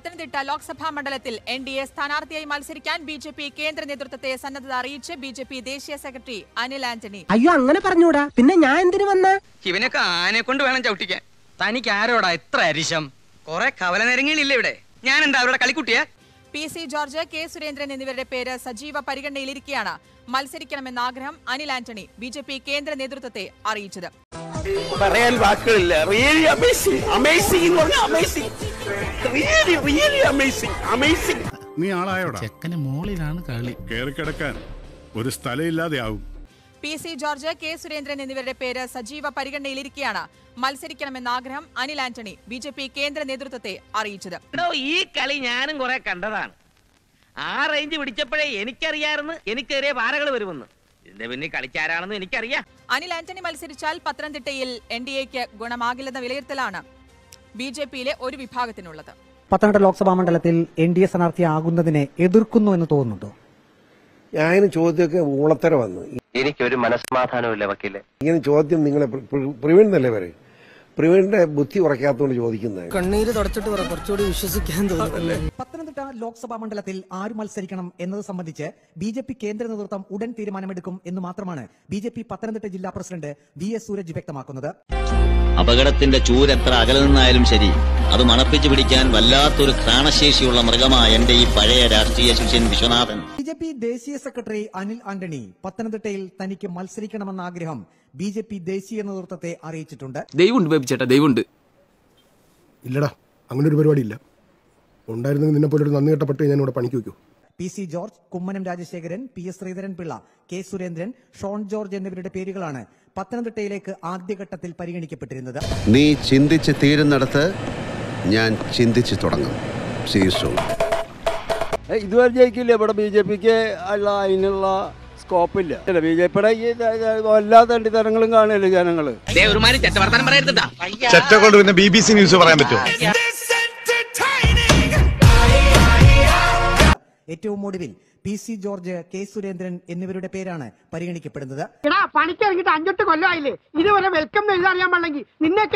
പത്തനംതിട്ട ലോക്സഭാ മണ്ഡലത്തിൽ N D A സ്ഥാനാർത്ഥിയായി മത്സരിക്കാൻ ബി ജെ പി കേന്ദ്ര നേതൃത്വത്തെ സന്നദ്ധത അറിയിച്ച് ബി ജെ പി ദേശീയ സെക്രട്ടറി അനിൽ ആന്റണി. അയ്യോ അങ്ങനെ പറഞ്ഞൂടാ. പിന്നെ ഞാൻ എന്തിനു വന്ന? ഇവനൊക്കെ ആനെ കൊണ്ട് വേണം ചവിട്ടിക്കാൻ. തനിക്ക് ആരോടാ എത്ര അരിശം? കുറെ കവലനരങ്ങളില്ല ഇവിടെ? ഞാൻ എന്താ അവരുടെ കളിക്കുട്ടിയാ? P C George K Surendran എന്നിവരുടെ പേര് സജീവ പരിഗണനയിലിരിക്കെയാണ് മത്സരിക്കണമെന്ന ആഗ്രഹം Anil Antony B J P കേന്ദ്ര നേതൃത്വത്തെ അറിയിച്ചത്. പറയാൻ വാക്കുകളില്ല. റിയലി അമേസിംഗ് അമേസിംഗ് എന്ന് പറഞ്ഞാൽ amazing really really amazing amazing നീ ആളായോടാ? ചെക്കന് മോളിലാണ് കളി. കേറിക്കിടക്കാൻ ഒരു സ്ഥലമില്ലാതെ ആവും. P C George K Surendran എന്നിവരുടെ പേര് സജീവ പരിഗണനയിലിരിക്കെയാണ്. മത്സരിക്കണമെന്ന ആഗ്രഹം Anil Antony B J P കേന്ദ്ര നേതൃത്വത്തെ അറിയിച്ചത്. ഈ കളി ഞാനും കുറെ കണ്ടതാണ്. ആ റേഞ്ച് പിടിച്ചപ്പോഴേ എനിക്കറിയായിരുന്നു എനിക്കേറിയ പാറകൾ വരുമെന്ന്. ഇതിന്റെ പിന്നെ കളിക്കാരാണെന്ന് എനിക്കറിയാം. അനിൽ ആന്റണി മത്സരിച്ചാൽ പത്തനംതിട്ടയിൽ എൻ ഡി എക്ക് ഗുണമാകില്ലെന്ന വിലയിരുത്തലാണ്. ബി ജെ പിയിലെ ഒരു വിഭാഗത്തിനുള്ളത്. പത്തനംതിട്ട ലോക്സഭാ മണ്ഡലത്തിൽ എൻ ഡി എ സ്ഥാനാർത്ഥിയാകുന്നതിനെ എതിർക്കുന്നു എന്ന് തോന്നുന്നുണ്ടോ? ഞാൻ ചോദ്യമൊക്കെ ഊളത്തര വന്നു. എനിക്കൊരു മനസ്സമാധാനമില്ല വക്കീലെ. ഇങ്ങനെ ചോദ്യം നിങ്ങളെ പ്രവീണെന്നല്ലേ പറയും? പ്രവീണിന്റെ ബുദ്ധി ഉറക്കാത്തോണ്ട് ചോദിക്കുന്നത് കണ്ണീര് തുടച്ചിട്ട് കുറച്ചുകൂടി വിശ്വസിക്കാൻ തോന്നുന്നു. പത്തനംതിട്ട ലോക്സഭാ മണ്ഡലത്തിൽ ആര് മത്സരിക്കണം എന്നത് സംബന്ധിച്ച് ബി ജെ പി കേന്ദ്ര നേതൃത്വം ഉടൻ തീരുമാനമെടുക്കും എന്ന് മാത്രമാണ് ബി ജെ പി പത്തനംതിട്ട ജില്ലാ പ്രസിഡന്റ് വി എസ് സൂരജ് വ്യക്തമാക്കുന്നത്. അപകടത്തിന്റെ ചൂരെത്ര അകലെ നിന്നായാലും ശരി. അത് മണപ്പിച്ചു പിടിക്കാൻ വല്ലാത്തൊരു ഘ്രാണശേഷിയുള്ള മൃഗമായ എന്റെ ഈ പഴയ രാഷ്ട്രീയ ശിഷ്യൻ വിശ്വനാഥൻ. ബി ജെ പി ദേശീയ സെക്രട്ടറി അനിൽ ആന്റണി പത്തനംതിട്ടയിൽ തനിക്ക് മത്സരിക്കണമെന്ന ആഗ്രഹം ബി ജെ പി ദേശീയ നേതൃത്വത്തെ അറിയിച്ചിട്ടുണ്ട്. ദൈവമുണ്ട് ബേബി ചേട്ടാ ദൈവമുണ്ട്. ഇല്ലടാ അങ്ങനെ ഒരു പരിപാടി ഇല്ല ഉണ്ടായിരുന്നെങ്കിൽ നിന്നെ പോലെ ഒരു നന്ദി കെട്ടപ്പെട്ട് പട്ടി ഞാൻ ഇവിടെ പണിക്ക് വെക്കൂ P C George Kummanam Rajasekharan P S Sreedharan Pillai K Surendran Shone George എന്നിവരുടെ പേരുകളാണ് പത്തനംതിട്ടയിലേക്ക് ആദ്യഘട്ടത്തിൽ പരിഗണിക്കപ്പെട്ടിരുന്നത്. നീ ചിന്തിച്ച് തീരുന്നിടത്ത് ഞാൻ ചിന്തിച്ചു തുടങ്ങും. ഇതുവരെ ജയിക്കില്ല. ഇവിടെ ബി ജെ പിക്ക് ഉള്ള അതിനുള്ള സ്കോപ്പില്ല. ബി ജെ പിയുടെ ഈ എല്ലാ തണ്ടിത്തരങ്ങളും കാണില്ല ജനങ്ങൾ. കൊണ്ട് പിന്നെ ബി ബി സി ന്യൂസ് പറയാൻ പറ്റുമോ? ഏറ്റവും ഒടുവിൽ P C George K Surendran എന്നിവരുടെ പേരാണ് പരിഗണിക്കപ്പെടുന്നത്. പണിക്കിറങ്ങിട്ട് അഞ്ചെട്ട് കൊല്ലമായില്ലേ? ഇതുവരെ വെൽക്കം എന്ന് എഴുതാറിയാൻ പാടില്ലെങ്കിൽ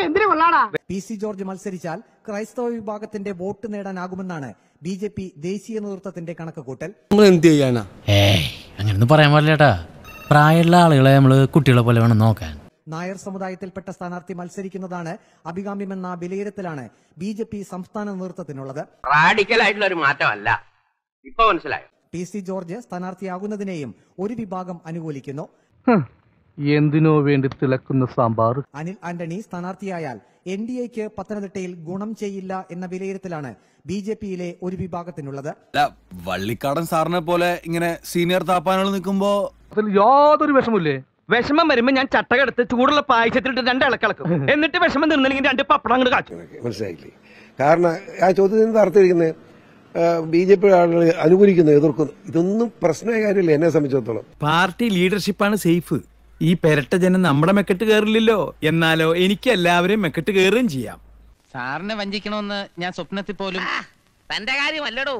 എന്തിനു കൊള്ളാടാ പി സി ജോർജ് മത്സരിച്ചാൽ ക്രൈസ്തവ വിഭാഗത്തിന്റെ വോട്ട് നേടാനാകുമെന്നാണ് ബി ജെ പി ദേശീയ നേതൃത്വത്തിന്റെ കണക്കുകൂട്ടൽ. നമ്മൾ എന്ത് ചെയ്യാനാ? അങ്ങനൊന്നും പറയാൻ പാടില്ലേട്ടാ പ്രായമുള്ള ആളുകളെ നമ്മൾ കുട്ടികളെ പോലെ വേണം നോക്കാൻ. നായർ സമുദായത്തിൽപ്പെട്ട സ്ഥാനാർത്ഥി മത്സരിക്കുന്നതാണ് അഭികാമ്യമെന്ന വിലയിരുത്തലാണ് ബി ജെ പി സംസ്ഥാന നേതൃത്വത്തിനുള്ളത്. റാഡിക്കലായിട്ടുള്ള ഒരു മാറ്റമല്ല. ഇപ്പൊ മനസ്സിലായോ? പി സി ജോർജ് സ്ഥാനാർത്ഥിയാകുന്നതിനെയും ഒരു വിഭാഗം അനുകൂലിക്കുന്നു. എന്തിനോ വേണ്ടി തിളക്കുന്ന സാമ്പാർ. അനിൽ ആന്റണി സ്ഥാനാർത്ഥിയായാൽ എൻ ഡി എക്ക് പത്തനംതിട്ടയിൽ ഗുണം ചെയ്യില്ല എന്ന വിലയിരുത്തലാണ് ബി ജെ പിയിലെ ഒരു വിഭാഗത്തിനുള്ളത്. വള്ളിക്കാടൻ സാറിനെ പോലെ ഇങ്ങനെ സീനിയർ താപ്പാനുകൾ നിൽക്കുമ്പോ അതിൽ യാതൊരു വിഷമില്ലേ വിഷമം വരുമ്പോ ഞാൻ ചട്ടകെടുത്ത് ചൂടുള്ള പായസത്തിലിട്ട് രണ്ട് ഇളക്കിളക്കും. എന്നിട്ട് വിഷമം തിന്നില്ലെങ്കിൽ രണ്ട് പപ്പടം അങ്ങോട്ട് കാച്ചു. മനസ്സിലായില്ലേ? കാരണം ആ ചോദ്യത്തിന് അർത്ഥിരിക്കുന്നത് ബി ജെ പി ആളുകൾ അനുകൂലിക്കുന്നു എതിർക്കുന്നു. ഇതൊന്നും പ്രശ്നമായ കാര്യമില്ല എന്നെ സംബന്ധിച്ചിടത്തോളം. പാർട്ടി ലീഡർഷിപ്പാണ് സേഫ്. ഈ പെരട്ട ജനം നമ്മുടെ മെക്കെട്ട് കയറില്ലല്ലോ. എന്നാലോ എനിക്ക് എല്ലാവരെയും മെക്കെട്ട് കയറുകയും ചെയ്യാം. സാറിനെ വഞ്ചിക്കണമെന്ന് ഞാൻ സ്വപ്നത്തിൽ പോലും തന്റെ കാര്യമല്ലടോ.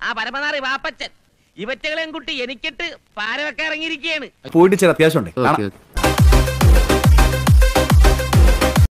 ആ പരമനാറി വാപ്പച്ചൻ. ഇവറ്റകളെയും കുട്ടി എനിക്കിട്ട് പാര വെക്കാൻ ഇറങ്ങിയിരിക്കുകയാണ്. പോയിട്ട് ചില അത്യാവശ്യം ഉണ്ട്